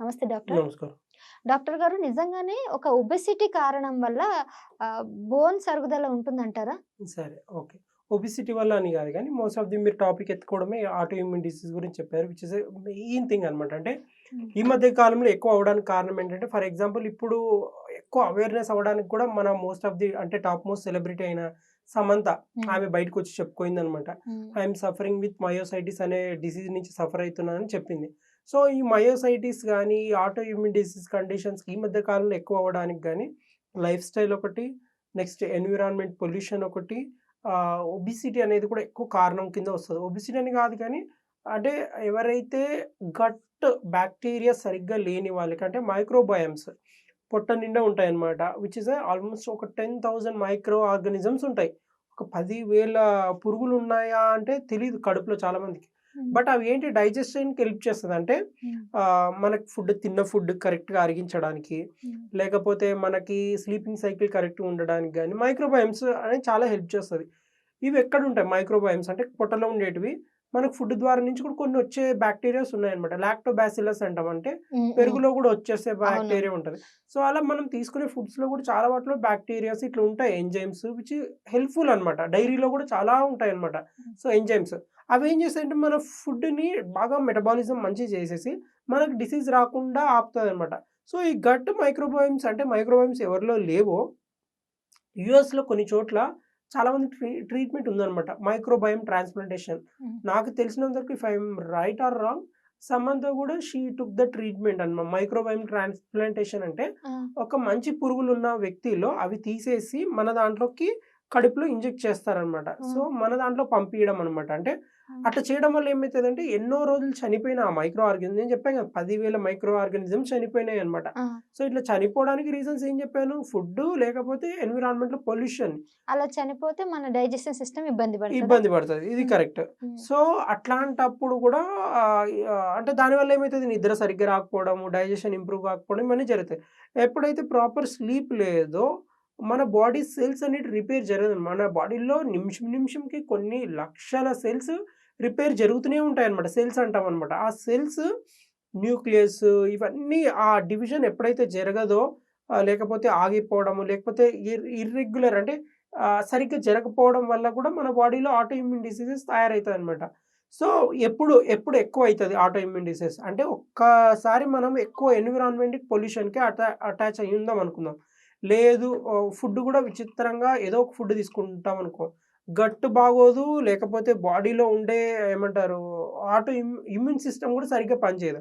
నమస్తే డాక్టర్. నమస్కారం. డాక్టర్ గారు నిజంగానే ఒక ఒబెసిటీ కారణం వల్ల బోన్స్ అరుగుదల ఉంటుందంటారా? సరే ఓకే. ఒబిసిటీ వల్ల అని కాదు కానీ మోస్ట్ ఆఫ్ ది మీరు టాపిక్ ఎత్తుకోవడమే ఆటో ఇమ్యూన్ డిసీజ్ గురించి చెప్పారు విచ్ ఇస్ మెయిన్ థింగ్ అనమాట అంటే ఈ మధ్య కాలంలో ఎక్కువ అవడానికి కారణం ఏంటంటే ఫర్ ఎగ్జాంపుల్ ఇప్పుడు ఎక్కువ అవేర్నెస్ అవ్వడానికి కూడా మన మోస్ట్ ఆఫ్ ది అంటే టాప్ మోస్ట్ సెలబ్రిటీ అయిన సమంత ఆమె బయటకు వచ్చి చెప్పుకోయింది అనమాట ఐఎమ్ సఫరింగ్ విత్ మయోసైటిస్ అనే డిసీజ్ నుంచి సఫర్ అవుతున్నానని చెప్పింది. సో ఈ మయోసైటిస్ కానీ ఈ ఆటో ఇమ్యూన్ డిసీజ్ కండిషన్స్ ఈ మధ్య కాలంలో ఎక్కువ అవ్వడానికి కానీ లైఫ్ స్టైల్ ఒకటి నెక్స్ట్ ఎన్విరాన్మెంట్ పొల్యూషన్ ఒకటి ఒబిసిటీ అనేది కూడా ఎక్కువ కారణం కింద వస్తుంది. ఒబిసిటీ అని కాదు కానీ అంటే ఎవరైతే గట్ బ్యాక్టీరియా సరిగ్గా లేని వాళ్ళకి అంటే మైక్రోబయమ్స్ పొట్ట నిండా ఉంటాయి అన్నమాట విచ్ ఇస్ ఆల్మోస్ట్ ఒక టెన్ థౌజండ్ మైక్రో ఆర్గానిజమ్స్ ఉంటాయి. ఒక పదివేల పురుగులు ఉన్నాయా అంటే తెలియదు కడుపులో చాలామందికి. బట్ అవి ఏంటి డైజెషన్కి హెల్ప్ చేస్తుంది అంటే మనకి ఫుడ్ తిన్న ఫుడ్ కరెక్ట్గా అరిగించడానికి లేకపోతే మనకి స్లీపింగ్ సైకిల్ కరెక్ట్గా ఉండడానికి కానీ మైక్రోబయమ్స్ అనేది చాలా హెల్ప్ చేస్తుంది. ఇవి ఎక్కడ ఉంటాయి మైక్రోబయమ్స్ అంటే పొట్టలో ఉండేటివి మనకు ఫుడ్ ద్వారా నుంచి కూడా కొన్ని వచ్చే బ్యాక్టీరియాస్ ఉన్నాయన్నమాట. లాక్టోబాసిలస్ అంటాం అంటే పెరుగులో కూడా వచ్చేసే బ్యాక్టీరియా ఉంటుంది. సో అలా మనం తీసుకునే ఫుడ్స్లో కూడా చాలా వాటిలో బ్యాక్టీరియాస్ ఇట్లా ఉంటాయి. ఎంజైమ్స్ విచ్ హెల్ప్ఫుల్ అనమాట డైరీలో కూడా చాలా ఉంటాయి అనమాట సో ఎంజైమ్స్. అవి ఏం చేస్తాయంటే మన ఫుడ్ని బాగా మెటబాలిజం మంచిగా చేసేసి మనకు డిసీజ్ రాకుండా ఆపుతుంది అనమాట సో ఈ గట్ మైక్రోబయోమ్స్ అంటే మైక్రోబయోమ్స్ ఎవరిలో లేవో యుఎస్లో కొన్ని చోట్ల చాలా మంది ట్రీ ట్రీట్మెంట్ ఉందన్నమాట. Microbiome transplantation. నాకు తెలిసినంత వరకు if I'm right or wrong Samantha కూడా షీ టుక్ ద ట్రీట్మెంట్ అన్నమాట మైక్రోబయోమ్ ట్రాన్స్ప్లాంటేషన్ అంటే ఒక మంచి పురుగులు ఉన్న వ్యక్తిలో అవి తీసేసి మన దాంట్లోకి కడుపులో ఇంజెక్ట్ చేస్తారనమాట. సో మన దాంట్లో పంపించడం అనమాట అంటే అట్లా చేయడం వల్ల ఏమవుతుందంటే ఎన్నో రోజులు చనిపోయిన ఆ మైక్రో ఆర్గానిజం నేను చెప్పాను కదా పదివేల మైక్రో ఆర్గానిజం చనిపోయినాయి అనమాట సో ఇట్లా చనిపోవడానికి రీజన్స్ ఏం చెప్పాను? ఫుడ్ లేకపోతే ఎన్విరాన్మెంట్లో పొల్యూషన్. అలా చనిపోతే మన డైజెషన్ సిస్టమ్ ఇబ్బంది పడుతుంది? ఇబ్బంది పడుతుంది. ఇది. కరెక్ట్. సో అట్లాంటప్పుడు కూడా అంటే దానివల్ల ఏమవుతుంది నిద్ర సరిగ్గా రాకపోవడం డైజెషన్ ఇంప్రూవ్ కాకపోవడం ఇవన్నీ జరుగుతాయి. ఎప్పుడైతే ప్రాపర్ స్లీప్ లేదో మన బాడీ సెల్స్ అనేవి రిపేర్ జరగదు. మన బాడీలో నిమిషం నిమిషంకి కొన్ని లక్షల సెల్స్ రిపేర్ జరుగుతూనే ఉంటాయి అనమాట సెల్స్ అంటాం అనమాట ఆ సెల్స్ న్యూక్లియస్ ఇవన్నీ ఆ డివిజన్ ఎప్పుడైతే జరగదో లేకపోతే ఆగిపోవడము లేకపోతే ఇర్రెగ్యులర్ అంటే సరిగ్గా జరగకపోవడం వల్ల కూడా మన బాడీలో ఆటో ఇమ్యూన్ డిసీజెస్ తయారవుతుంది అనమాట సో ఎప్పుడు ఎప్పుడు ఎక్కువ అవుతుంది ఆటో ఇమ్యూన్ డిసీజ్ అంటే ఒక్కసారి మనం ఎక్కువ ఎన్విరాన్మెంట్ పొల్యూషన్కి అటా అటాచ్ అయ్యి ఉందాం అనుకుందాం. లేదు ఫుడ్ కూడా విచిత్రంగా ఏదో ఒక ఫుడ్ తీసుకుంటాం అనుకో. గట్టు బాగోదు లేకపోతే బాడీలో ఉండే ఏమంటారు ఆటో ఇమ్యూన్ సిస్టమ్ కూడా సరిగ్గా పనిచేయదు.